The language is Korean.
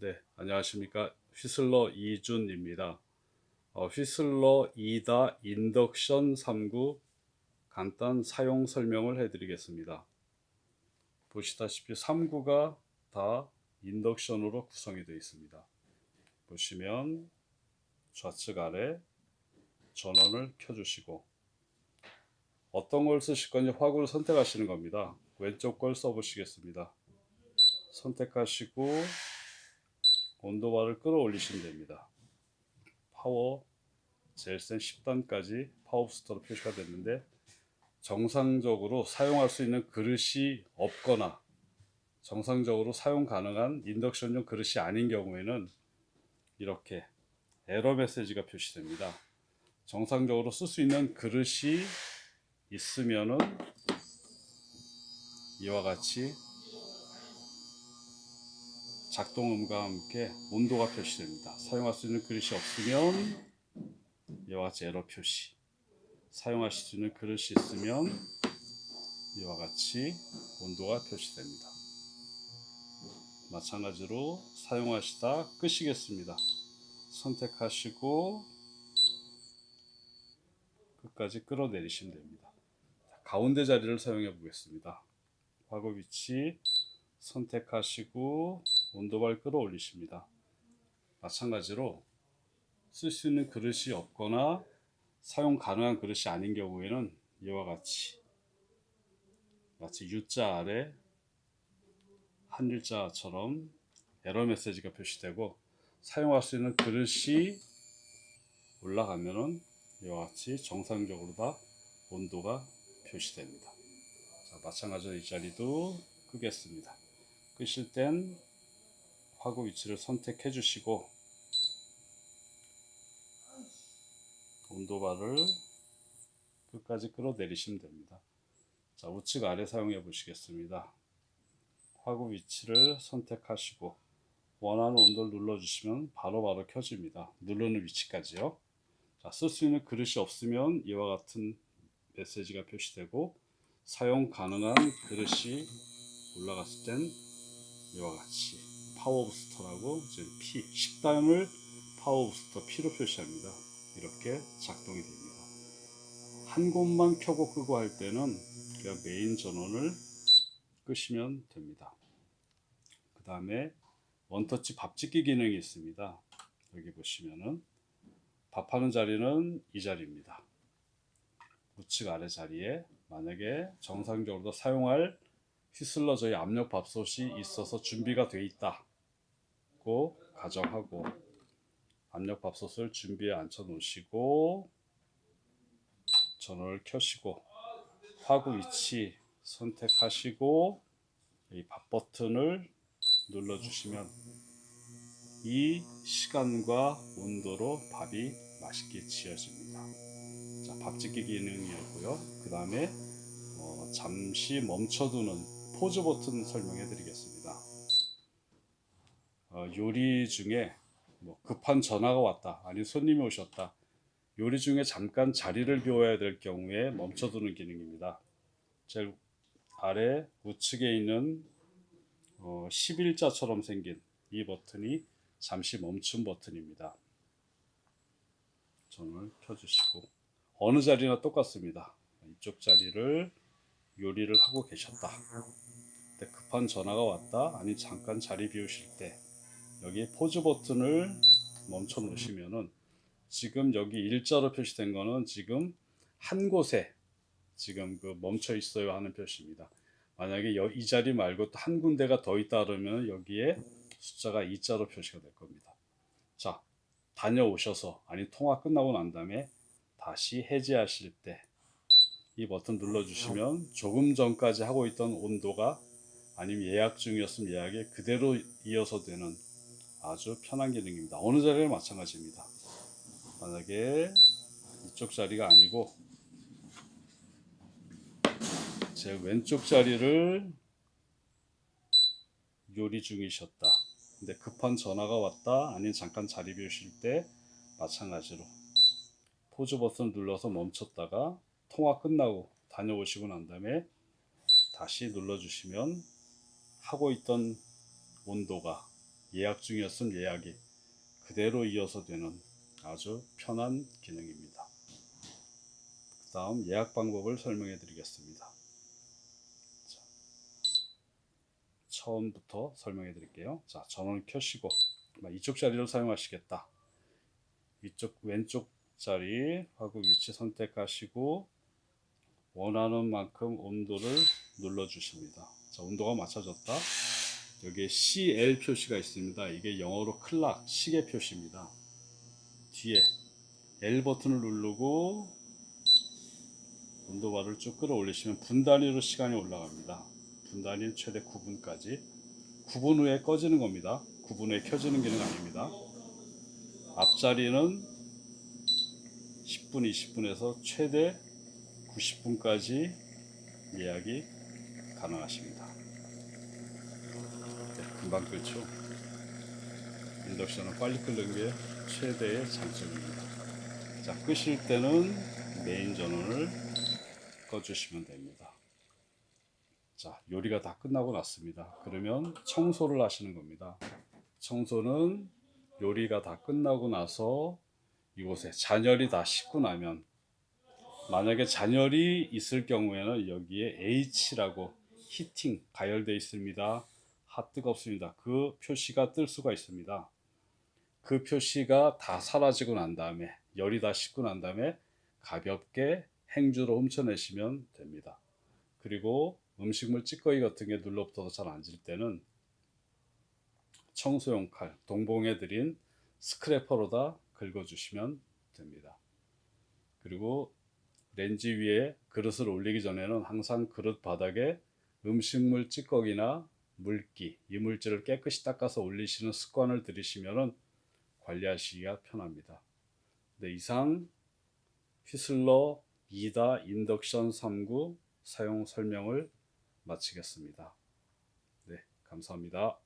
네, 안녕하십니까. 휘슬러 이준입니다. 어, 휘슬러 2다 인덕션 3구 간단 사용 설명을 해드리겠습니다. 보시다시피 3구가 다 인덕션으로 구성이 되어 있습니다. 보시면 좌측 아래 전원을 켜주시고 어떤 걸 쓰실 건지 화구를 선택하시는 겁니다. 왼쪽 걸 써보시겠습니다. 선택하시고 온도바를 끌어올리시면 됩니다. 파워 제일 센 10단까지 파워 부스터로 표시가 됐는데 정상적으로 사용할 수 있는 그릇이 없거나 정상적으로 사용 가능한 인덕션용 그릇이 아닌 경우에는 이렇게 에러 메시지가 표시됩니다. 정상적으로 쓸 수 있는 그릇이 있으면은 이와 같이 작동음과 함께 온도가 표시됩니다. 사용할 수 있는 그릇이 없으면 이와 같이 에러 표시. 사용하실 수 있는 그릇이 있으면 이와 같이 온도가 표시됩니다. 마찬가지로 사용하시다 끄시겠습니다. 선택하시고 끝까지 끌어내리시면 됩니다. 가운데 자리를 사용해 보겠습니다. 화구 위치 선택하시고 온도발 끌어올리십니다. 마찬가지로 쓸 수 있는 그릇이 없거나 사용 가능한 그릇이 아닌 경우에는 이와 같이 마치 U자 아래 한일자처럼 에러 메시지가 표시되고 사용할 수 있는 그릇이 올라가면은 이와 같이 정상적으로 다 온도가 표시됩니다. 자, 마찬가지로 이 자리도 끄겠습니다. 끄실 땐 화구 위치를 선택해 주시고 온도바를 끝까지 끌어내리시면 됩니다. 자, 우측 아래 사용해 보시겠습니다. 화구 위치를 선택하시고 원하는 온도를 눌러주시면 바로바로 켜집니다. 누르는 위치까지요. 자, 쓸 수 있는 그릇이 없으면 이와 같은 메시지가 표시되고 사용 가능한 그릇이 올라갔을 땐 이와 같이 파워 부스터라고 이제 P 10단을 파워 부스터 P로 표시합니다. 이렇게 작동이 됩니다. 한 곳만 켜고 끄고 할 때는 그냥 메인 전원을 끄시면 됩니다. 그 다음에 원터치 밥짓기 기능이 있습니다. 여기 보시면은 밥하는 자리는 이 자리입니다. 우측 아래 자리에 만약에 정상적으로 사용할 휘슬러 저희 압력 밥솥이 있어서 준비가 돼 있다 고 가정하고 압력 밥솥을 준비해 앉혀 놓으시고 전원을 켜시고 화구 위치 선택하시고 이 밥 버튼을 눌러 주시면 이 시간과 온도로 밥이 맛있게 지어집니다. 자, 밥짓기 기능이었고요. 그 다음에 어, 잠시 멈춰두는 포즈 버튼 설명해 드리겠습니다. 어, 요리 중에 뭐 급한 전화가 왔다, 아니 손님이 오셨다. 요리 중에 잠깐 자리를 비워야 될 경우에 멈춰두는 기능입니다. 제일 아래 우측에 있는 어, 11자처럼 생긴 이 버튼이 잠시 멈춤 버튼입니다. 전을 켜주시고 어느 자리나 똑같습니다. 이쪽 자리를 요리를 하고 계셨다. 급한 전화가 왔다. 아니 잠깐 자리 비우실 때 여기 포즈 버튼을 멈춰 놓으시면은 지금 여기 일자로 표시된 거는 지금 한 곳에 지금 그 멈춰 있어요 하는 표시입니다. 만약에 여- 이 자리 말고 또 한 군데가 더 있다 그러면 여기에 숫자가 2자로 표시가 될 겁니다. 자, 다녀오셔서 아니 통화 끝나고 난 다음에 다시 해제하실 때 이 버튼 눌러주시면 조금 전까지 하고 있던 온도가 아니면 예약 중이었으면 예약에 그대로 이어서 되는 아주 편한 기능입니다. 어느 자리나 마찬가지입니다. 만약에 이쪽 자리가 아니고 제 왼쪽 자리를 요리 중이셨다. 근데 급한 전화가 왔다. 아니면 잠깐 자리 비우실 때 마찬가지로 포즈 버튼 눌러서 멈췄다가 통화 끝나고 다녀오시고 난 다음에 다시 눌러주시면 하고 있던 온도가 예약 중이었으면 예약이 그대로 이어서 되는 아주 편한 기능입니다. 그 다음 예약 방법을 설명해 드리겠습니다. 자, 처음부터 설명해 드릴게요. 자, 전원을 켜시고 아, 이쪽 자리를 사용하시겠다. 이쪽 왼쪽 자리 화구 위치 선택하시고 원하는 만큼 온도를 눌러 주십니다. 자, 온도가 맞춰졌다. 여기에 CL 표시가 있습니다. 이게 영어로 클락, 시계 표시입니다. 뒤에 L 버튼을 누르고 온도바를 쭉 끌어올리시면 분 단위로 시간이 올라갑니다. 분 단위는 최대 9분까지. 9분 후에 꺼지는 겁니다. 9분 후에 켜지는 기능 아닙니다. 앞자리는 10분, 20분에서 최대 90분까지 예약이 가능하십니다. 네, 금방 끓죠. 인덕션은 빨리 끓는 게 최대의 장점입니다. 자, 끄실 때는 메인 전원을 꺼주시면 됩니다. 자, 요리가 다 끝나고 났습니다. 그러면 청소를 하시는 겁니다. 청소는 요리가 다 끝나고 나서 이곳에 잔열이 다 식고 나면 만약에 잔열이 있을 경우에는 여기에 H라고 히팅 가열되어 있습니다. 핫 뜨겁습니다. 그 표시가 뜰 수가 있습니다. 그 표시가 다 사라지고 난 다음에 열이 다 식고 난 다음에 가볍게 행주로 훔쳐내시면 됩니다. 그리고 음식물 찌꺼기 같은 게 눌러붙어서 잘 안 질 때는 청소용 칼, 동봉해 드린 스크래퍼로다 긁어주시면 됩니다. 그리고 렌즈 위에 그릇을 올리기 전에는 항상 그릇 바닥에 음식물 찌꺼기나 물기, 이물질을 깨끗이 닦아서 올리시는 습관을 들이시면 관리하시기가 편합니다. 네, 이상 휘슬러 2다 인덕션 3구 사용 설명을 마치겠습니다. 네, 감사합니다.